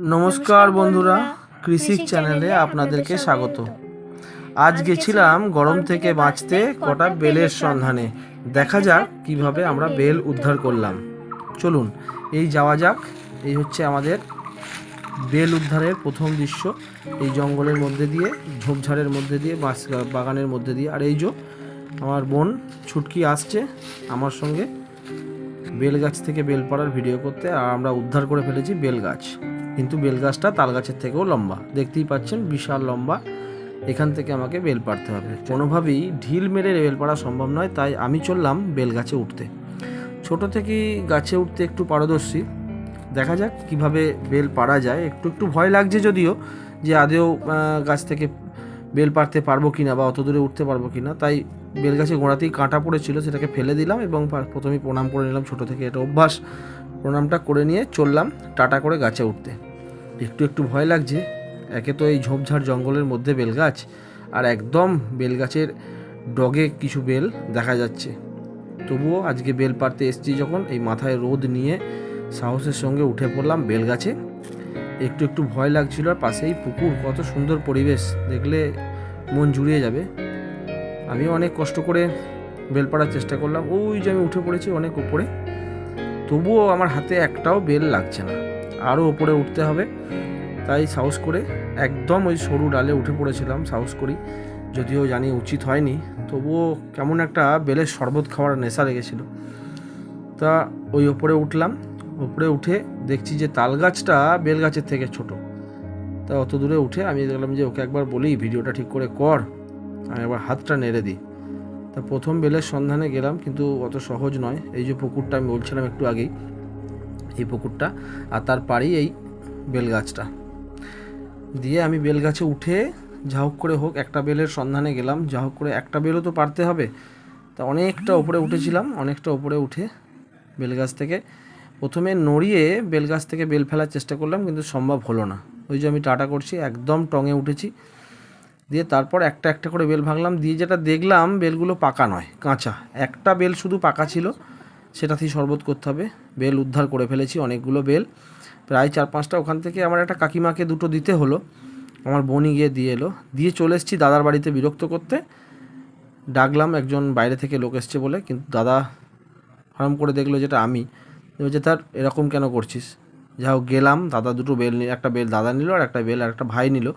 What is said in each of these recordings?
নমস্কার বন্ধুরা, কৃষিক চ্যানেলে আপনাদেরকে স্বাগত। আজ গেছিলাম গরম থেকে বাঁচতে কটা বেলের সন্ধানে। দেখা যাক কীভাবে আমরা বেল উদ্ধার করলাম। চলুন, এই যাওয়া যাক। এই হচ্ছে আমাদের বেল উদ্ধারের প্রথম দৃশ্য। এই জঙ্গলের মধ্যে দিয়ে, ঝোপঝাড়ের মধ্যে দিয়ে বাগানের মধ্যে দিয়ে। আর এই যে, আমার বোন ছুটকি আসছে আমার সঙ্গে। বেল গাছ থেকে বেল পাড়ার ভিডিও করতে আর আমরা উদ্ধার করে ফেলেছি বেল গাছ কিন্তু বেল গাছটা তাল গাছের থেকেও লম্বা। দেখতেই পাচ্ছেন, বিশাল লম্বা। এখান থেকে আমাকে বেল পাড়তে হবে। কোনোভাবেই ঢিল মেরে বেল পাড়া সম্ভব নয়, তাই আমি চললাম বেল গাছে উঠতে। ছোট থেকেই গাছে উঠতে একটু পারদর্শী। দেখা যাক কীভাবে বেল পাড়া যায়। একটু একটু ভয় লাগছে যদিও যে আদেও গাছ থেকে বেল পারতে পারব কিনা বা অত দূরে উঠতে পারব কিনা, তাই বেল গাছে গোড়াতেই কাঁটা পড়েছিল, সেটাকে ফেলে দিলাম এবং পা- প্রথমেই প্রণাম করে নিলাম ছোটো থেকে, এটা অভ্যাস। প্রণামটা করে নিয়ে চললাম টাটা করে গাছে উঠতে। একটু একটু ভয় লাগছে, একে তো এই ঝোপঝাড় জঙ্গলের মধ্যে বেল গাছ, আর একদম বেল গাছের ডগে কিছু বেল দেখা যাচ্ছে। তবুও আজকে বেল পাড়তে এসেছি যখন এই মাথায় রোদ নিয়ে সাহসের সঙ্গে উঠে পড়লাম বেল গাছে। একটু একটু ভয় লাগছিল আর পাশেই পুকুর, কত সুন্দর পরিবেশ। দেখলে মন জুড়িয়ে যাবে। আমি অনেক কষ্ট করে বেল পাড়ার চেষ্টা করলাম। ওই যে আমি উঠে পড়েছি অনেক উপরে। তবুও আমার হাতে একটাও বেল লাগছে না। আরও ওপরে উঠতে হবে। তাই সাহস করে একদম ওই সরু ডালে উঠে পড়েছিলাম, সাহস করি। যদিও জানি উচিত হয়নি। তবুও কেমন একটা বেলের শরবত খাওয়ার নেশা লেগেছিল। তা ওই ওপরে উঠলাম। উপরে উঠে দেখছি যে তাল গাছটা বেল গাছের থেকে ছোট। তা অত দূরে উঠে আমি দেখলাম যে ওকে একবার বলি, ভিডিওটা ঠিক করে কর। আমি একবার হাতটা নেড়ে দিই। তা প্রথম বেলের সন্ধানে গেলাম, কিন্তু অত সহজ নয়। এই যে পুকুরটা আমি বলছিলাম একটু আগেই, এই পুকুরটা আর তার পাড়েই এই বেল গাছটা দিয়ে আমি বেল গাছে উঠে যা হোক করে হোক একটা বেলের সন্ধানে গেলাম। যা হোক করে একটা বেলও তো পারতে হবে। তা অনেকটা উপরে উঠেছিলাম, অনেকটা উপরে উঠে বেল গাছ থেকে প্রথমে নড়িয়ে বেল গাছ থেকে বেল ফেলার চেষ্টা করলাম, কিন্তু সম্ভব হলো না। ওই যে আমি টাটা করছি, একদম টঙে উঠেছি। দিয়ে তারপর একটা একটা করে বেল ভাঙলাম। দিয়ে যেটা দেখলাম, বেলগুলো পাকা নয়, কাঁচা। একটা বেল শুধু পাকা ছিল, সেটাতেই শরবত করতে হবে। বেল উদ্ধার করে ফেলেছি অনেকগুলো বেল। প্রায় চার পাঁচটা, ওখান থেকে আমার একটা কাকিমাকে দুটো দিতে হলো। আমার বোনই গিয়ে দিয়ে এলো। দিয়ে চলে এসেছি দাদার বাড়িতে বিরক্ত করতে। ডাকলাম একজন বাইরে থেকে লোক এসছে বলে, কিন্তু দাদা হারাম করে দেখল যেটা আমি। বলছে তার এরকম কেন করছিস? যা হোক, গেলাম, দাদা দুটো বেল একটা বেল দাদা নিল আর একটা বেল আর একটা ভাই নিল।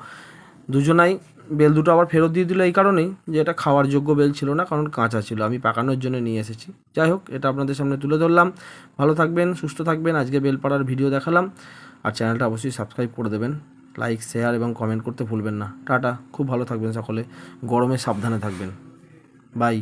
দুজনাই বেল দুটো আবার ফেরত দিয়ে দিল এই কারণেই যে এটা খাওয়ার যোগ্য বেল ছিল না, কারণ কাঁচা ছিল। আমি পাকানোর জন্য নিয়ে এসেছি। যাই হোক, এটা আপনাদের সামনে তুলে ধরলাম। ভালো থাকবেন, সুস্থ থাকবেন। আজকে বেল পাড়ার ভিডিও দেখালাম। আর চ্যানেলটা অবশ্যই সাবস্ক্রাইব করে দেবেন। লাইক, শেয়ার এবং কমেন্ট করতে ভুলবেন না। টাটা, খুব ভালো থাকবেন সকলে। গরমে সাবধানে থাকবেন। বাই।